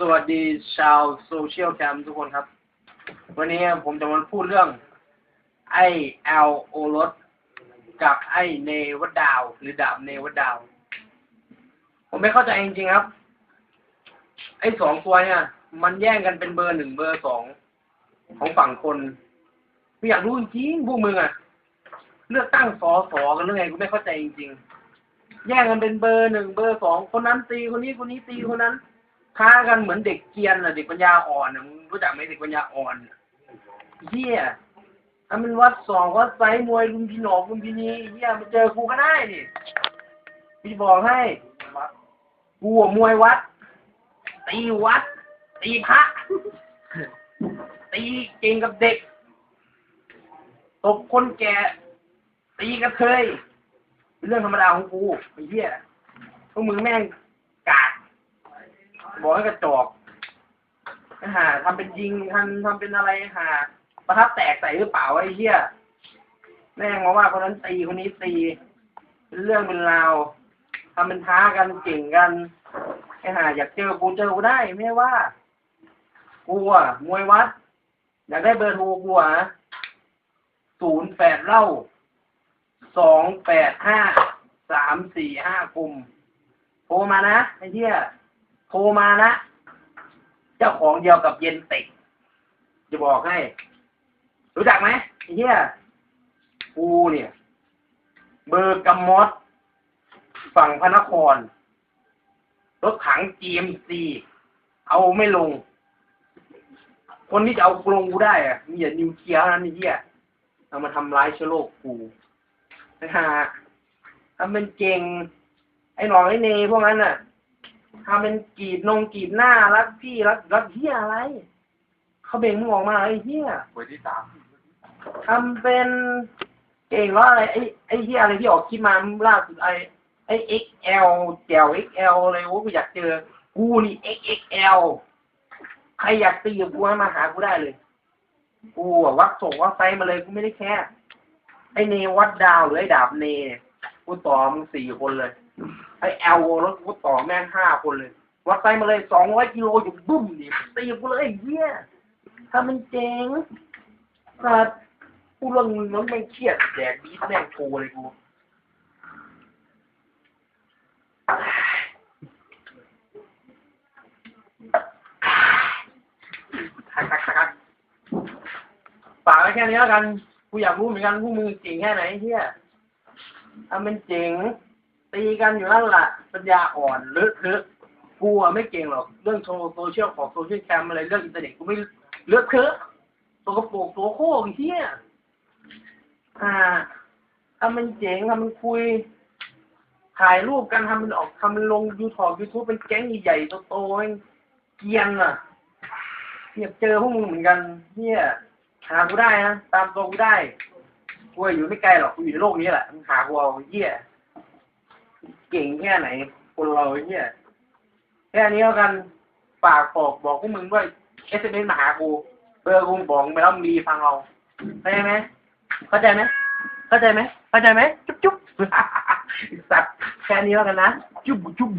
สวัสดีชาวโซเชียลแคมทุกคนครับ วันนี้ผมจะมาพูดเรื่อง ไอแอลโอรสกับไอเนวดาว หรือดาบเนวดาว ผมไม่เข้าใจจริงๆครับ ไอสองตัวเนี่ย มันแย่งกันเป็นเบอร์หนึ่งเบอร์สองของฝั่งคนไม่อยากรู้จริงๆพวกมึงอะเลือกตั้งสอสอกันเรื่องไงกูไม่เข้าใจจริงๆ แย่งกันเป็นเบอร์หนึ่งเบอร์สองคนนั้นตีคนนี้คนนี้ตีคนนั้น ค้ากันเหมือนเด็กเกียนอะเด็กปัญญาอ่อนอะมึงรู้จักไหมเด็กปัญญาอ่อนเฮียถ้ามันวัดสองวัดไซส์มวยลุมพินหนอกลุมพินีเฮียมาเจอกูก็ได้นี่พี่บอกให้กูอะมวยวัด ตีวัด ตีพระ ตีเก่งกับเด็กตบคนแก่ ตีกระเทยเป็นเรื่องธรรมดาของกูไอ้เหี้ยพวกมึงแม่งกาก บอกให้กระจอกหาทำเป็นยิงทำทำเป็นอะไรหาประทับแตกใส่หรือเปล่าไอ้เหี้ยแม่งมาว่าคนนั้นตีคนนี้ตีเป็นเรื่องเป็นราวทำเป็นท้ากันเก่งกันไอ้ห่าอยากเจอกูเจอกูได้ไม่ว่ากูอะมวยวัด อยากได้เบอร์โทรกูอะศูนย์แปดเล่าสองแปดห้าสามสี่ห้ากลุ่มโทรมานะไอ้เหี้ย โทรมานะ เจ้าของเดียวกับเย็นติกจะบอกให้ รู้จักไหมไอ้เหี้ยกูเนี่ย เบอร์กำมดฝั่งพระนคร รถถัง GMC เอาไม่ลง คนที่จะเอาลงกูได้อะมีแต่นิวเคลียร์เท่านั้นไอ้เหี้ยเอามาทำร้ายเชื้อโรคกูนะฮะทำเป็นเก่ง ไอ้หนองไอ้เนพวกนั้นน่ะ ทำเป็นกรีดนงกรีดหน้ารักพี่รักรักเฮียอะไร เขาเบ่งมึงออกมาไอ้เฮียหวยที่สามทำเป็นเก่งว่าอะไรไอ้ไอ้เฮียอะไรที่ออกคลิปมาล่าสุดไอ้ไอ้ XL แจว XL อะไรโอ้กูอยากเจอ กูนี่ XXL ใครอยากตีกับกูให้มาหากูได้เลย กูอะวัดส่งวัดไซส์มาเลยกูไม่ได้แค่ไอ้เนวัดดาวหรือไอ้ดาบเนเนี่ยกูต่อมึงสี่คนเลย ไอแอลรถกูต่อแม่งห้าคนเลย วัดไซมาเลยสองร้อยกิโลอยู่บุ้มนี่ตีกูเลยไอ้เหี้ยถ้ามันเจ๋งสัตว์กูเรื่องนั้นไม่เครียดแดกบีทแม่งโกเลยกูทักทักทักทักฝากไว้แค่นี้แล้วกัน กูอยากรู้เหมือนกันพวกมึงเก่งแค่ไหนเหี้ยถ้ามันเจ๋ง กันอยู่นั่นแหละปัญญาอ่อนเลอะเทอะกูอะไม่เก่งหรอกเรื่องโซโซเชียลของโซเชียลแคมอะไรเรื่องอินเทอร์เน็ตกูไม่เลอะเทอะตัวกระโปรงตัวโค้งเฮียอ่าทำมันเจ๋งทำมันคุย ถ่ายรูปกันทำมันออกทำมันลงยูทอบยูทูบเป็นแก๊งใหญ่ๆโตๆเกียนอะอยากเจอพวกมึงเหมือนกันเฮียหากูได้นะตามตัวกูได้กูอยู่ไม่ไกลหรอกกูอยู่ในโลกนี้แหละมึงหากูเอาเฮีย เก่งแค่ไหน คนเราเนี่ยแค่นี้แล้วกันฝากบอกบอกพวกมึงด้วยเอสเอ็มมาหากูเบอร์กูบอกไปแล้วมีฟังเราเข้าใจไหมเข้าใจไหมเข้าใจไหมเข้าใจไหมจุ๊บจุ๊บสัตว์แค่นี้แล้วกันนะ จุ๊บจุ๊บ